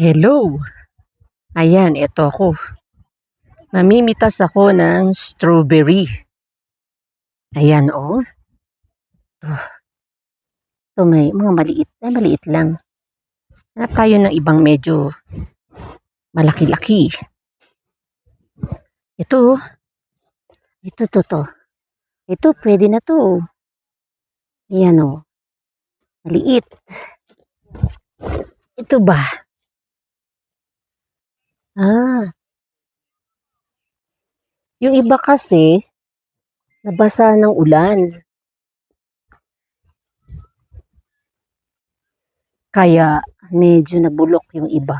Hello. Ayan, eto ako. Mamimitas ako ng strawberry. Ayan, oh. Ito. Ito may mga maliit. Ay, maliit lang. Hanap tayo ng ibang medyo malaki-laki. Ito. Ito, to, to. Ito, pwede na to. Ayan, oh. Maliit. Ito ba? Yung iba kasi, nabasa ng ulan. Kaya, medyo nabulok yung iba.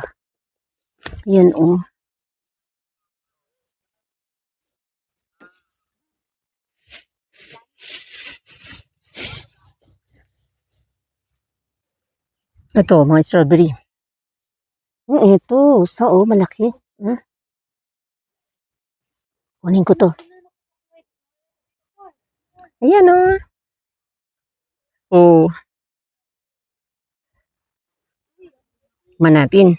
Yan oh. Ito, mga strawberry. Ito, sa oh, malaki. Hmm? Kunin ko to. Ayan oh. Oh. Manapin.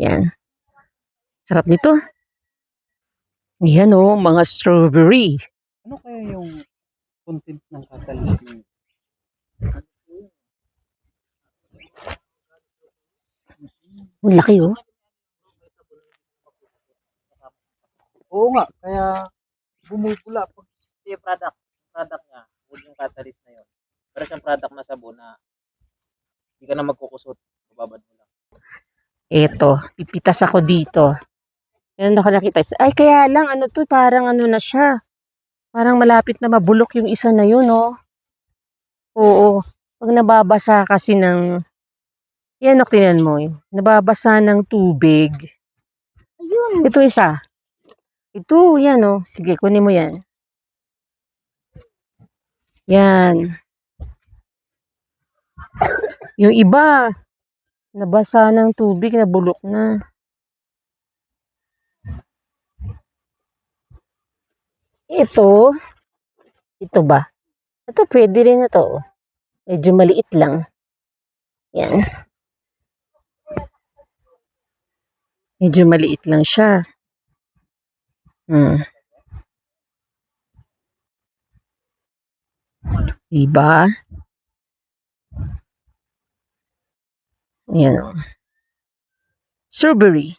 Yan. Sarap nito. Ayan oh, mga strawberry. Ano kaya yung content ng catalyst niyo? Ang laki oh. Oo nga, kaya bumubula pag hindi yung product, product niya, huwag yung catalyst na yun. Pero siyang product na sabon na hindi ka na magkukusot, bababad mo lang. Eto, pipitas ako dito. Yan ako nakita. Ay, kaya lang, ano to, parang ano na siya. Parang malapit na mabulok yung isa na yun, oh. Oo. Pag nababasa kasi ng, yan, oh, tingnan mo. eh. Nababasa ng tubig. Ayun. Ito isa. Ito, yan, oh. Sige, kunin mo yan. Yan. Yung iba, nabasa ng tubig, nabulok na. Ito, ito ba? Ito pwede rin na to. Medyo maliit lang. Yan. Medyo maliit lang siya. Hmm. Diba? Yan o. Strawberry.